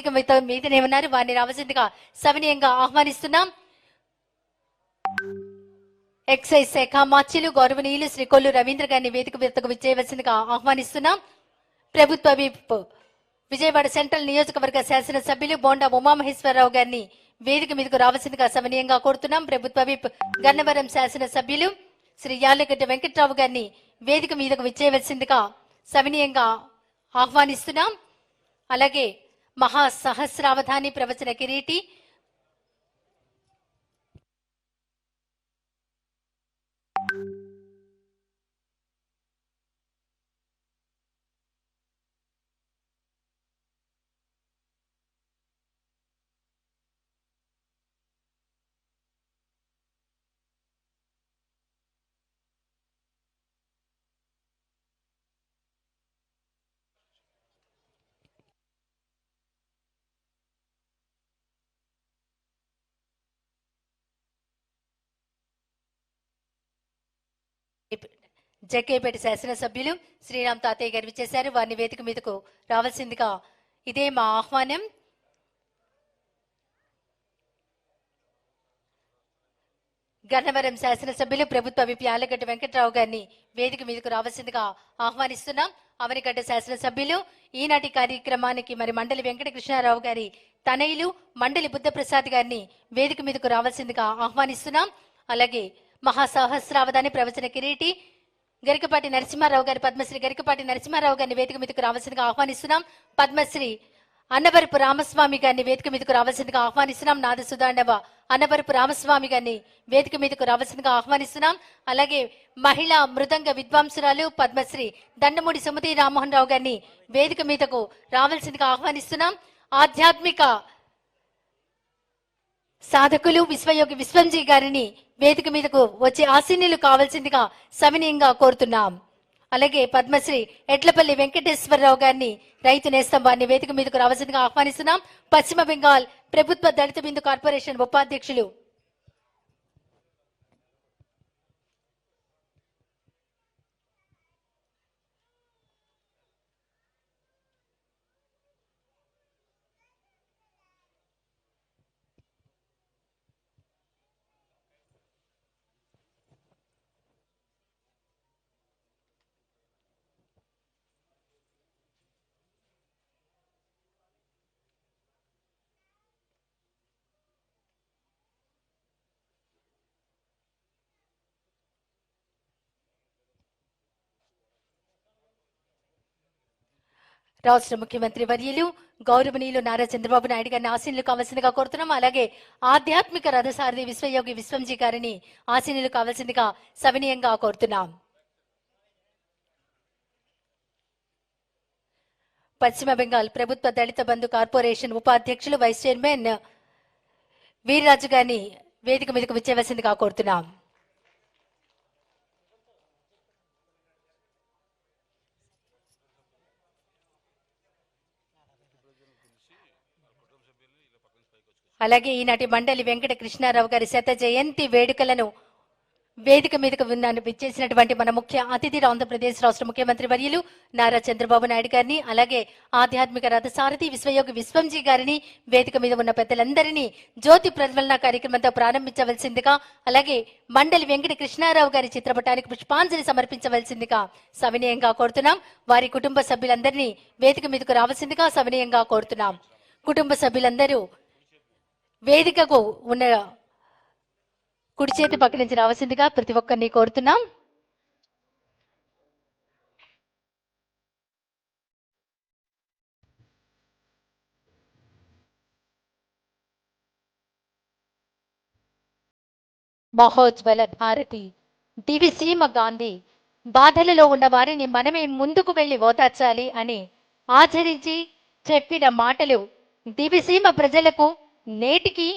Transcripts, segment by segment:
వేదిక మీద మీదనే ఉన్నారు. వారిని రావాల్సిందిగా సవినయంగా ఆహ్వానిస్తున్నాం. ఎక్సైజ్ శాఖ మార్చిలు గౌరవనీయులు శ్రీ కొల్లు రవీంద్ర గారిని వేదిక మీదకు విజయవలసిందిగా ఆహ్వానిస్తున్నాం. ప్రభుత్వ విప్ విజయవాడ సెంట్రల్ నియోజకవర్గ శాసనసభ్యులు బోండా ఉమామహేశ్వరరావు గారిని వేదిక మీదకు రావాల్సిందిగా సమనీయంగా కోరుతున్నాం. ప్రభుత్వ విప్ గన్నవరం శాసనసభ్యులు శ్రీ యాలగడ్డ వెంకట్రావు గారిని వేదిక మీదకు విచ్చేయవలసిందిగా సమనీయంగా ఆహ్వానిస్తున్నాం. అలాగే మహా సహస్రావధాని ప్రవచన కిరీటి జకేపేట శాసనసభ్యులు శ్రీరామ్ తాతయ్య గారు విచ్చేశారు. వారిని వేదిక మీదకు రావాల్సిందిగా ఇదే మా ఆహ్వానం. గన్నవరం శాసనసభ్యులు ప్రభుత్వ విపి ఆలగడ్డ వెంకట్రావు గారిని వేదిక మీదకు రావాల్సిందిగా ఆహ్వానిస్తున్నాం. అవనిగడ్డ శాసనసభ్యులు ఈనాటి కార్యక్రమానికి మరి మండలి వెంకటకృష్ణారావు గారి తనయులు మండలి బుద్ధప్రసాద్ గారిని వేదిక మీదకు రావాల్సిందిగా ఆహ్వానిస్తున్నాం. అలాగే మహాసహస్రావధాని ప్రవచన కిరీటి గరికపాటి నరసింహారావు గారి పద్మశ్రీ గరికపాటి నరసింహారావు గారిని వేదిక మీదకు రావాల్సిందిగా ఆహ్వానిస్తున్నాం. పద్మశ్రీ అన్నవరపు రామస్వామి గారిని వేదిక మీదకు రావాల్సిందిగా ఆహ్వానిస్తున్నాం. నాద సుధాండవ అన్నవరపు రామస్వామి గారిని వేదిక మీదకు రావాల్సిందిగా ఆహ్వానిస్తున్నాం. అలాగే మహిళా మృదంగ విద్వాంసురాలు పద్మశ్రీ దండమూడి సుమతి రామ్మోహన్ రావు గారిని వేదిక మీదకు రావాల్సిందిగా ఆహ్వానిస్తున్నాం. ఆధ్యాత్మిక సాధకులు విశ్వయోగి విశ్వంజీ గారిని వేదిక మీదకు వచ్చి ఆశీనీలు కావాల్సిందిగా సవినీయంగా కోరుతున్నాం. అలాగే పద్మశ్రీ ఎట్లపల్లి వెంకటేశ్వరరావు గారిని రైతు నేస్తం వారిని వేదిక మీదకు రావాల్సిందిగా ఆహ్వానిస్తున్నాం. పశ్చిమ బెంగాల్ ప్రభుత్వ దళిత బిందు కార్పొరేషన్ ఉపాధ్యక్షులు రాష్ట్ర ముఖ్యమంత్రి వర్యులు గౌరవనీయులు నారా చంద్రబాబు నాయుడు గారిని ఆశీనులు కావాల్సిందిగా కోరుతున్నాం. అలాగే ఆధ్యాత్మిక రథసారథి విశ్వయోగి విశ్వంజీ గారిని ఆశీనులు కావాల్సిందిగా సవినీయంగా కోరుతున్నాం. పశ్చిమ బెంగాల్ ప్రభుత్వ దళిత బంధు కార్పొరేషన్ ఉపాధ్యక్షులు వైస్ చైర్మన్ వీర్రాజు గారిని వేదిక మీదకు విచ్చేవలసిందిగా కోరుతున్నాం. అలాగే ఈనాటి మండలి వెంకట కృష్ణారావు గారి శత జయంతి వేడుకలను వేదిక మీదకు విన్నాను. విచ్చేసినటువంటి మన ముఖ్య అతిథి ఆంధ్రప్రదేశ్ రాష్ట్ర ముఖ్యమంత్రి వర్యులు నారా చంద్రబాబు నాయుడు గారిని అలాగే ఆధ్యాత్మిక రథసారథి విశ్వయోగి విశ్వంజీ గారిని వేదిక మీద ఉన్న పెద్దలందరినీ జ్యోతి ప్రజ్వలన కార్యక్రమంతో ప్రారంభించవలసిందిగా అలాగే మండలి వెంకట కృష్ణారావు గారి చిత్రపటానికి పుష్పాంజలి సమర్పించవలసిందిగా సవినయంగా కోరుతున్నాం. వారి కుటుంబ సభ్యులందరినీ వేదిక మీదకు రావాల్సిందిగా సవినయంగా కోరుతున్నాం. కుటుంబ సభ్యులందరూ వేదికకు ఉన్న కుడి చేతి పక్క నుంచి రావాల్సిందిగా ప్రతి ఒక్కరిని కోరుతున్నాం. మహోజ్వల భారతి దివిసీమ గాంధీ బాధలలో ఉన్న వారిని మనమే ముందుకు వెళ్ళి ఓదార్చాలి అని ఆచరించి చెప్పిన మాటలు దివిసీమ ప్రజలకు నేటికి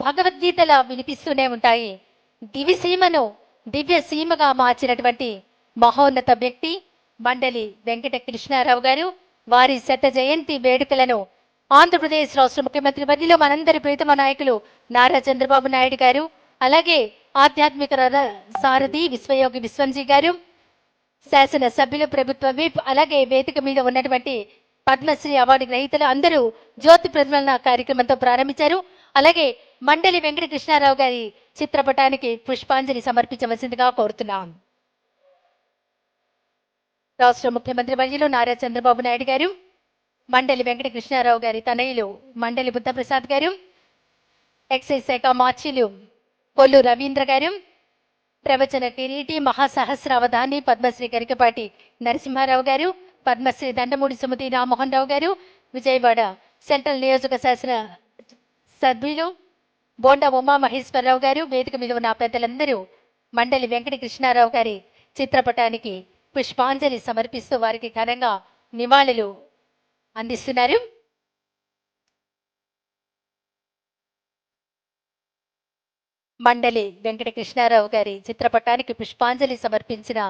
భగవద్గీతలా వినిపిస్తూనే ఉంటాయి. దివిసీమను దివ్య సీమగా మార్చినటువంటి మహోన్నత వ్యక్తి మండలి వెంకట కృష్ణారావు గారు. వారి శత జయంతి వేడుకలను ఆంధ్రప్రదేశ్ రాష్ట్ర ముఖ్యమంత్రి వర్యులు మనందరి ప్రీతమ నాయకులు నారా చంద్రబాబు నాయుడు గారు అలాగే ఆధ్యాత్మిక సారథి విశ్వయోగి విశ్వంజీ గారు శాసన సభ్యులు ప్రభుత్వ విప్ అలాగే వేదిక మీద ఉన్నటువంటి పద్మశ్రీ అవార్డు గ్రహీతలు అందరూ జ్యోతి ప్రజ్వలన కార్యక్రమంతో ప్రారంభించారు. అలాగే మండలి వెంకట కృష్ణారావు గారి చిత్రపటానికి పుష్పాంజలి సమర్పించవలసిందిగా కోరుతున్నాం. రాష్ట్ర ముఖ్యమంత్రి వర్యులు నారా చంద్రబాబు నాయుడు గారు మండలి వెంకట కృష్ణారావు గారి తనయులు మండలి బుద్ధప్రసాద్ గారు ఎక్సైజ్ శాఖ మార్చిలు కొల్లు రవీంద్ర గారు ప్రవచన కిరీటి మహాసహస్రావధాని పద్మశ్రీ గరికపాటి నరసింహారావు గారు పద్మశ్రీ దండమూడి సుమతి రామ్మోహన్ రావు గారు విజయవాడ సెంట్రల్ నియోజక శాసన సభ్యులు బోండా ఉమా మహేశ్వరరావు గారు వేదిక మీద ఉన్న పెద్దలందరూ మండలి వెంకట కృష్ణారావు గారి చిత్రపటానికి పుష్పాంజలి సమర్పిస్తూ వారికి ఘనంగా నివాళులు అందిస్తున్నారు. మండలి వెంకట కృష్ణారావు గారి చిత్రపటానికి పుష్పాంజలి సమర్పించిన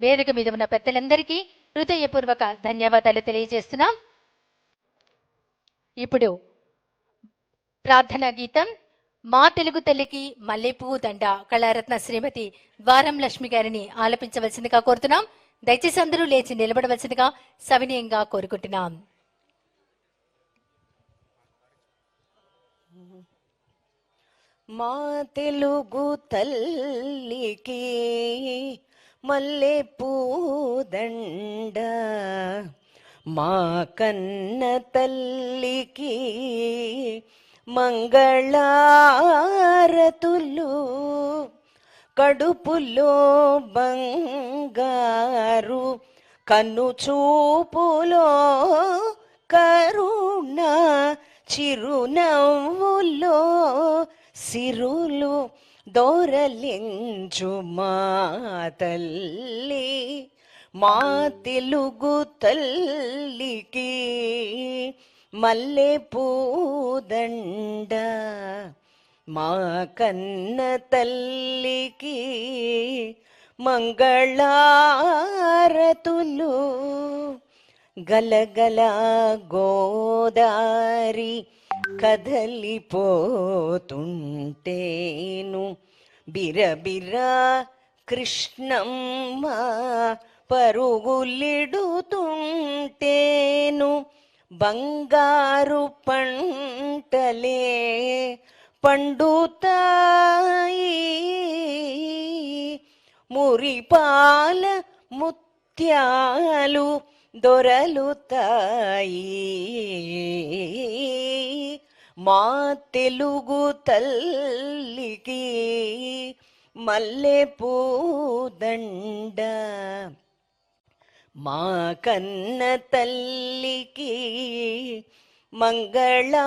వేదిక మీద ఉన్న పెద్దలందరికీ హృదయపూర్వక ధన్యవాదాలు తెలియజేస్తున్నాం. ఇప్పుడు ప్రార్థనా గీతం మా తెలుగు తల్లికి మల్లెపువ్వు దండ కళారత్న శ్రీమతి ద్వారం లక్ష్మి గారిని ఆలపించవలసిందిగా కోరుతున్నాం. దయచేసి అందరూ లేచి నిలబడవలసిందిగా సవినయంగా కోరుకుంటున్నాం. మా తెలుగు తల్లికి మల్లె పూదండ మా కన్న తల్లికి మంగళారతులు కడుపులో బంగారు కన్ను చూపులో కరుణ చిరునవ్వులో సిరులు దొరలించు మా తల్లి మా తెలుగు తల్లికి మల్లె పూదండ. మా కన్న తల్లికి మంగళారతులు గలగల గోదారి కదలిపోతుంటేను. బిరబిర కృష్ణమ్మ పరుగులిడుతుంటేను బంగారు పంటలే పండుతాయి మురిపాల ముత్యాలు దొరలుతాయి మా తెలుగు తల్లికి మల్లె పూదండ మా కన్న తల్లికి మంగళారతులు.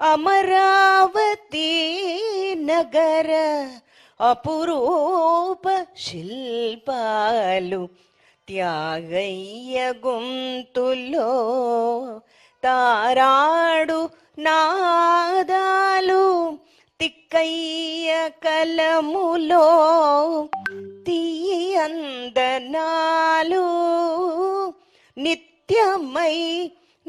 అమరావతి నగర అపురూప శిల్పాలు. త్యాగయ్య గొంతులో తారాడు నాదాలు తిక్కయ్య కలములో తీయందనాలు నిత్యమై